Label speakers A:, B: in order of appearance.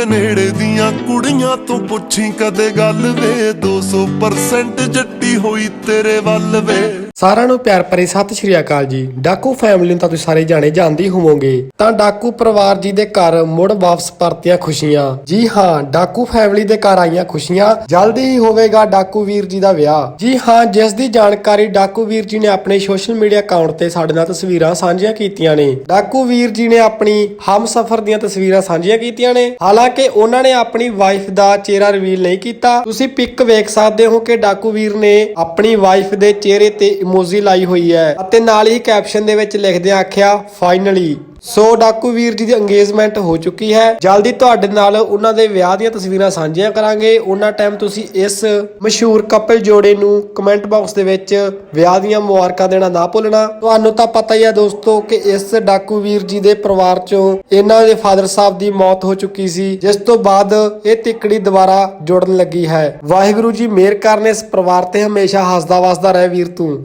A: ਦੇ ਨੇੜੇ ਦੀਆਂ ਕੁੜੀਆਂ ਤੋਂ ਪੁੱਛੀ ਕਦੇ ਗੱਲ ਵੇ। 200% ਜੱਟੀ ਹੋਈ ਤੇਰੇ ਵੱਲ ਵੇ।
B: ਸਾਰਿਆਂ ਨੂੰ ਪਿਆਰ ਭਰੀ ਸਤਿ ਸ਼੍ਰੀ ਅਕਾਲ ਜੀ। ਡਾਕੂ ਫੈਮਿਲੀ ਨੂੰ ਤਾਂ ਤੁਸੀਂ ਸਾਰੇ ਜਾਣੇ ਜਾਣਦੇ ਹੋਵੋਗੇ। ਤਾਂ ਡਾਕੂ ਪਰਿਵਾਰ ਜੀ ਦੇ ਘਰ ਮੁੜ ਵਾਪਸ ਪਰਤੀਆਂ ਖੁਸ਼ੀਆਂ। ਜੀ ਹਾਂ, ਡਾਕੂ ਫੈਮਿਲੀ ਦੇ ਘਰ ਆਈਆਂ ਖੁਸ਼ੀਆਂ। ਜਲਦੀ ਹੀ ਹੋਵੇਗਾ ਡਾਕੂ ਵੀਰ ਜੀ ਦਾ ਵਿਆਹ। ਜੀ ਹਾਂ, ਜਿਸ ਦੀ ਜਾਣਕਾਰੀ ਡਾਕੂ ਵੀਰ ਜੀ ਨੇ ਆਪਣੇ ਸੋਸ਼ਲ ਮੀਡੀਆ ਅਕਾਊਂਟ ਤੇ ਸਾਡੇ ਨਾਲ ਤਸਵੀਰਾਂ ਸਾਂਝੀਆਂ ਕੀਤੀਆਂ ਨੇ। ਡਾਕੂ ਵੀਰ ਜੀ ਨੇ ਆਪਣੀ ਹਮਸਫਰ ਦੀਆਂ ਤਸਵੀਰਾਂ ਸਾਂਝੀਆਂ ਕੀਤੀਆਂ ਨੇ। ਹਾਲਾਂਕਿ ਉਹਨਾਂ ਨੇ ਆਪਣੀ ਵਾਈਫ ਦਾ ਚਿਹਰਾ ਰਿਵੀਲ ਨਹੀਂ ਕੀਤਾ। ਤੁਸੀਂ ਪਿਕ ਵੇਖ ਸਕਦੇ ਹੋ ਕਿ ਡਾਕੂ ਵੀਰ ਨੇ ਆਪਣੀ ਵਾਈਫ ਦੇ ਚਿਹਰੇ ਤੇ ਇਮੋਜੀ ਲਾਈ ਹੋਈ ਹੈ। ਅਤੇ ਨਾਲ ਹੀ ਕੈਪਸ਼ਨ ਦੇ ਵਿੱਚ ਲਿਖਦਿਆਂ ਆਖਿਆ ਫਾਈਨਲੀ ਸੋ ਡਾਕੂ ਵੀਰ ਜੀ ਦੀ ਅੰਗੇਜਮੈਂਟ ਹੋ ਚੁੱਕੀ ਹੈ। ਜਲਦੀ ਤੁਹਾਡੇ ਨਾਲ ਉਹਨਾਂ ਦੇ ਵਿਆਹ ਦੀਆਂ ਤਸਵੀਰਾਂ ਸਾਂਝੀਆਂ ਕਰਾਂਗੇ। ਉਹਨਾਂ ਟਾਈਮ ਤੁਸੀਂ ਇਸ ਮਸ਼ਹੂਰ ਕਪਲ ਜੋੜੇ ਨੂੰ ਕਮੈਂਟ ਬਾਕਸ ਦੇ ਵਿੱਚ ਵਿਆਹ ਦੀਆਂ ਮੁਬਾਰਕਾਂ ਦੇਣਾ ਨਾ ਭੁੱਲਣਾ। ਤੁਹਾਨੂੰ ਤਾਂ ਪਤਾ ਹੀ ਹੈ ਦੋਸਤੋ ਕਿ ਇਸ ਡਾਕੂ ਵੀਰ ਜੀ ਦੇ ਪਰਿਵਾਰ ਚੋਂ ਇਹਨਾਂ ਦੇ ਫਾਦਰ ਸਾਹਿਬ ਦੀ ਮੌਤ ਹੋ ਚੁੱਕੀ ਸੀ, ਜਿਸ ਤੋਂ ਬਾਅਦ ਇਹ ਤਿੱਕੜੀ ਦੁਬਾਰਾ ਜੁੜਨ ਲੱਗੀ ਹੈ। ਵਾਹਿਗੁਰੂ ਜੀ ਮਿਹਰ ਕਰਨ ਇਸ ਪਰਿਵਾਰ ਤੇ ਹਮੇਸ਼ਾ ਹੱਸਦਾ ਵਸਦਾ ਰਹੇ ਵੀਰ ਤੂੰ।